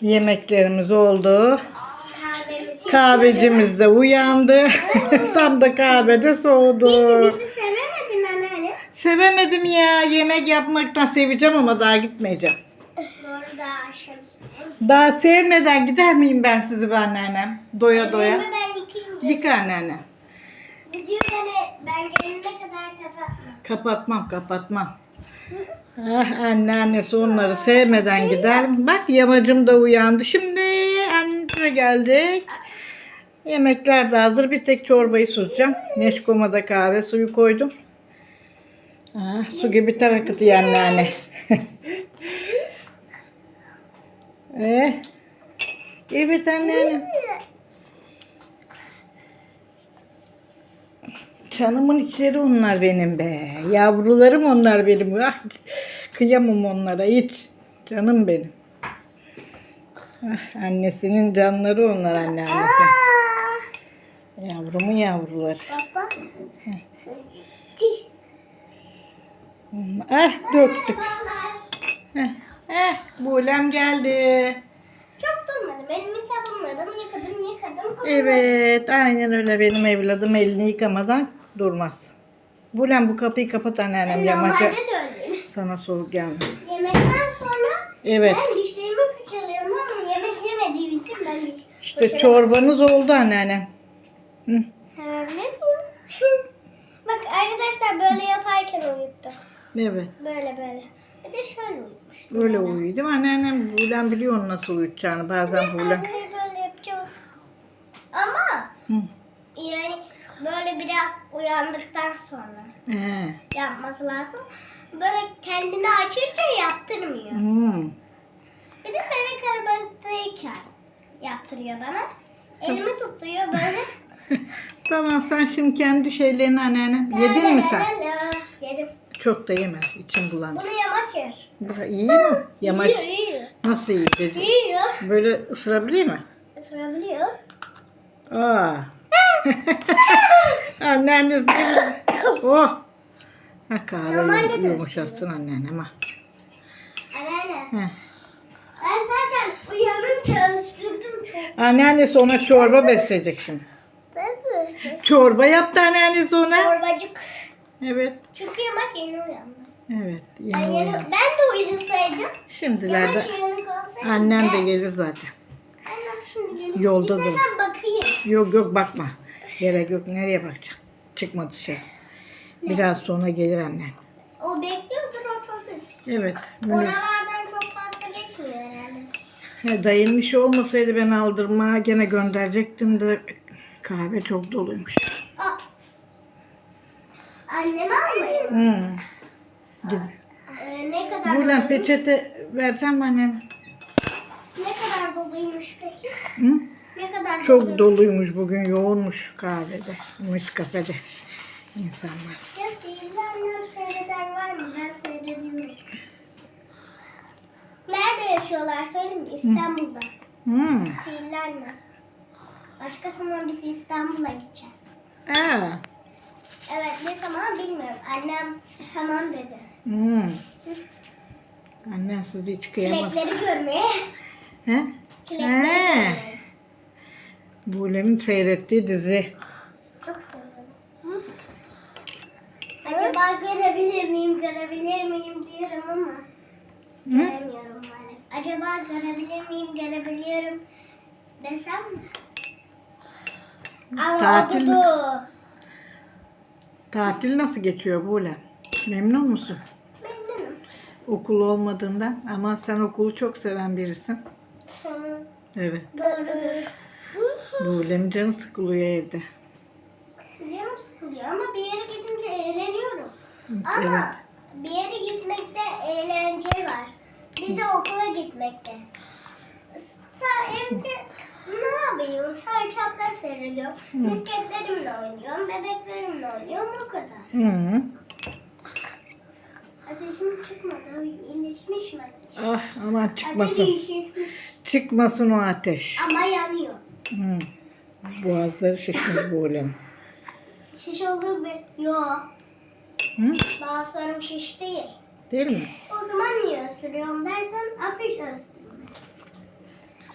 Yemeklerimiz oldu. Kahvecimiz de uyandı. Tam da kahvede soğudu. Hiç bizi sevemedin anneanne. Sevemedim ya. Yemek yapmaktan seveceğim ama daha gitmeyeceğim. Doğru da akşam. Daha sevmeden gider miyim ben sizi be anneannem? Doya doya. Elimi ben yıkayayım. da. Yıka anneanne. Videoyu ben, ben gelene kadar kapatma. Kapatmam kapatmam. Ah anneannesi onları sevmeden gider. Bak yamacım da uyandı. Şimdi annemize geldik. Yemekler de hazır. Bir tek çorbayı süzeceğim. Neşkoma da kahve suyu koydum. Ah, su gibi ter akıtıyor anneanne. eh. Evet anneanne. Canımın içleri onlar benim be. Yavrularım onlar benim. Ah, kıyamam onlara hiç. Canım benim. Ah, annesinin canları onlar anneannesi. Yavrumun yavruları. Baba. Gitti. Ah döktük. Eh, eh, buğlem geldi. Çok durmadım. Elimi sabunladım. Yıkadım yıkadım. koydum. Evet aynen öyle benim evladım elini yıkamadan durmaz. Buğlem bu kapıyı kapat anneannem. Normalde de öyle. Sana soğuk gelmez. Yemekten sonra Evet. ben dişlerimi fırçalıyorum ama yemek yemediğim için ben diş İşte çorbanız oldu anneannem. Hı. Sevebilir miyim? Bak arkadaşlar böyle yaparken uyuttu. Evet. Böyle böyle. Bir de şöyle uyumuş. Böyle uyuyor değil mi? Anneannem Buğlem biliyor nasıl uyutacağını. Bazen. Arkayı böyle yapacağız. Ama Hı. Uyandıktan sonra He. yapması lazım. Böyle kendini açınca yaptırmıyor. Hmm. Bir de bebek arabasıyken yaptırıyor bana. Elimi tutuyor böyle. Tamam sen şimdi kendi şeylerini anneannem. Yedin mi sen? Yedim. Çok da yeme. İçim bulandı. Bunu yamaç yer. Bu iyi mi? Yamaç. Yiyor, yiyor. Nasıl iyi? Yiyor. Böyle ısırabilir mi? Isırabiliyor. Aa. Anneannesi. oh. Ha kahve yumuşatsın anneannem ha. Anneanne. Ben zaten uyanınca öksürdüm çok. Anneannesi ona çorba besleyecek şimdi. Çorba yaptı anneannesi ona. Çorbacık. Evet. Çünkü yamaç yeni uyandı. Evet. Ben, Yeni yeni, oldu. ben de uyusaydım. Şimdilerde annem de gelir zaten. Annem şimdi gelir. Yolda. İstersen bakayım. Yok yok bakma. Gerek yok. Nereye bakacağım? Çıkma dışarı. Biraz sonra gelir annem. O bekliyordur otobüs. Evet. Münir. Oralardan çok fazla geçmiyor herhalde. Dayının işi olmasaydı ben aldırmaya gene gönderecektim de kahve çok doluymuş. Aa. Anneme almayın. Hmm. Gidin. Ee, ne kadar Buradan doluymuş? peçete vereceğim annene. Ne kadar doluymuş peki? Hı? Ne kadar Çok doluymuş? doluymuş bugün yoğunmuş kahvede. Kafede insanlar. Ya sihirli annem seyreden var mı? Ben seyrediyorum. Nerede yaşıyorlar söyleyeyim mi? İstanbul'da. Hmm. Sihirli annem. Başka zaman biz İstanbul'a gideceğiz. Aa. Evet ne zaman bilmiyorum. Annem tamam dedi. Hmm. Annen sizi hiç kıyamaz. Çilekleri görmeye. He? Çilekleri He. görmeye. Bulem'in seyrettiği dizi. Çok seviyorum. Acaba görebilir miyim, görebilir miyim diyorum ama Hı? göremiyorum yani. Acaba görebilir miyim, görebiliyorum desem mi? Ama Tatil-. Tatil nasıl geçiyor Bulem? Memnun musun? Memnunum. Okul olmadığından ama sen okulu çok seven birisin. Hı, Evet. Doğrudur. Bulem'in canı sıkılıyor evde. Canım sıkılıyor ama bir yere gidince eğleniyorum. Evet. Ama bir yere gitmekte eğlence var. Bir de okula gitmekte. Sa evde ne yapayım? Saçaklar seyrediyorum. Bisikletlerimle oynuyorum. Bebeklerimle oynuyorum. O kadar. Hı. Ateşim çıkmadı. İyileşmiş mi ateş? Ah aman Ateş çıkmasın. iyileşmiş Çıkmasın o ateş. ama yanıyor. Hı. Boğazları şişmiş böyle. Şiş oldu mu? Yok. Hı? Boğazlarım şiş değil. Değil mi? O zaman niye öksürüyorum dersen hafif öksürüyorum.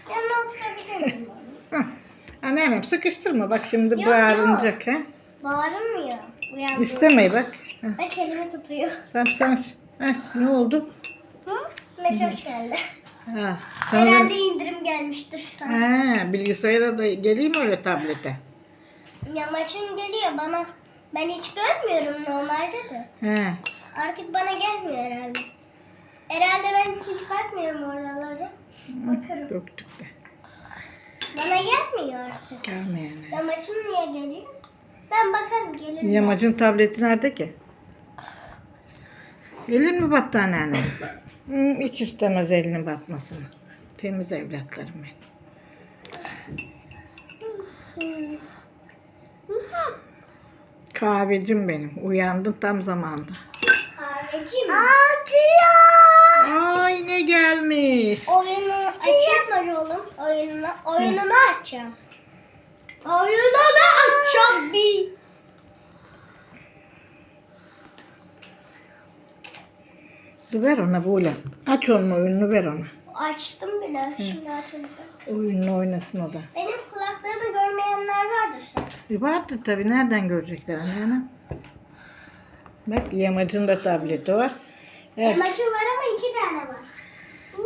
Yanına oturabilir miyim? Hah. Anneannem sıkıştırma bak şimdi Yok, bağırınacak ha. Bağırmıyor. Uyanmıyor. İstemeyi bak. Bak elimi tutuyor. Tamam tamam. Hah, ne oldu? Hı? Mesaj geldi. Ha, Herhalde indirim gelmiştir sana. ha, bilgisayara da geleyim öyle tablete. Yamaçın geliyor bana. Ben hiç görmüyorum normalde de. He. Artık bana gelmiyor herhalde. Herhalde ben hiç bakmıyorum oralara. Bakarım. Döktük de. Bana gelmiyor artık. Gelmeyen. Yamaçım niye geliyor? Ben bakarım gelir? Yamacın tableti nerede ki? Elin mi? Hı, hiç istemez elinin batmasını. Temiz evlatlarım benim. Kahvecim benim. Uyandım tam zamanda. Kahveci mi? Açıyor. Ay ne gelmiş. Oyunu açacağım oğlum. Oyununu, oyununu açacağım. Oyununu açacağım bir. Ver ona Buğla. Aç onun oyununu ver ona. Açtım bile. Şimdi açacağım. Oyununu oynasın o da. Benim kulaklarımı görmeyenler vardır. E vardır tabii. Nereden görecekler anneanne? Bak yamacın da tableti var. Evet. Yamaçı var ama iki tane var. Hı?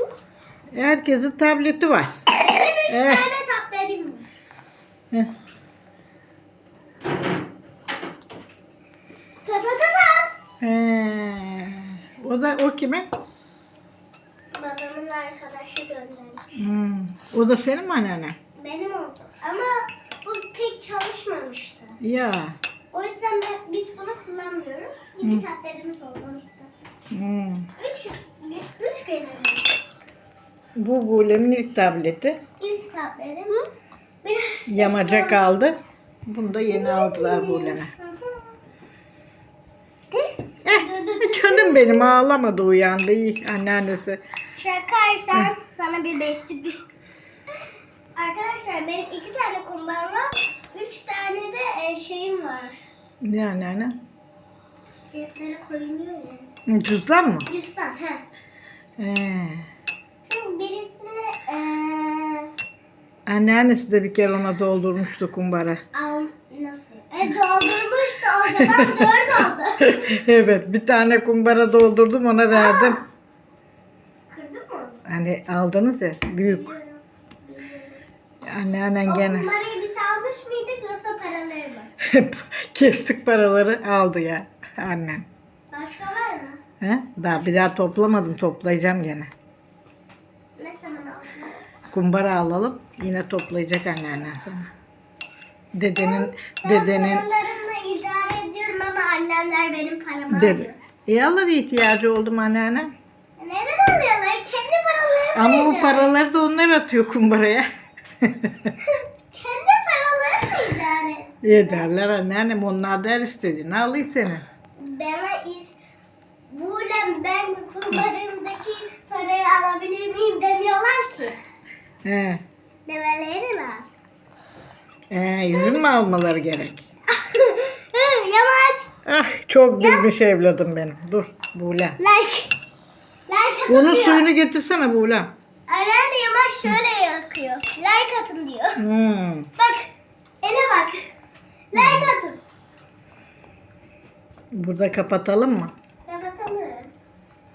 Herkesin tableti var. Benim üç Evet. tane tabletim var. Heh. Da o kimin? Babamın arkadaşı göndermiş. Hmm. O da senin mi anneanne? Benim oldu. Ama bu pek çalışmamıştı. Ya. O yüzden de biz bunu kullanmıyoruz. İki tabletimiz olmuştu. Hmm. Üç, üç kere. Bu Buğlem'in ilk tableti. İlk tabletim. Biraz Yamaca kaldı. Bunu da yeni aldılar Buğlem'e. De- Eh, canım benim ağlamadı uyandı iyi anneannesi. Şakarsan sana bir beşlik. Arkadaşlar benim iki tane kumbar var. Üç tane de e, şeyim var. Ne anneanne? Ceplere koyuluyor ya. Cüzdan mı? Yüzden he. Ee, Çünkü birisini e, anneannesi de bir kere ona doldurmuştu kumbara. al nasıl? E doldurmuştu o zaman dört oldu. evet bir tane kumbara doldurdum ona verdim. Kırdın mı? Hani aldınız ya büyük. Anneannen O gene kumbarayı biz almış mıydık yoksa paraları mı? kestik paraları aldı ya annem. Başka var mı? He? Daha bir daha toplamadım toplayacağım gene. Ne zaman aldın? Kumbara alalım yine toplayacak anneannen sana. Dedenin Ben dedenin paralarımla idare annemler benim paramı dede. alıyor. İyi alır ihtiyacı oldum anneanne. Neden alıyorlar? Kendi paralarını Ama bu paraları da onlar atıyor kumbaraya. Kendi paralarını idare İyi derler anneannem onlar der istediğini alayım seni. Bana iz... Buğlem ben kumbarımdaki parayı alabilir miyim demiyorlar ki. He. Demeleri lazım. Ee, izin mi almaları gerek? Ah çok bilmiş evladım benim. Dur Buğlem. Like. Like Bunun atın diyor. suyunu getirsene Buğlem. Anneanne Yamaç şöyle yakıyor. Like atın diyor. Hmm. Bak. Ele bak. Like atın. Burada kapatalım mı? Kapatalım.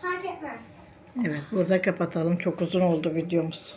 Fark etmez. Evet burada kapatalım. Çok uzun oldu videomuz.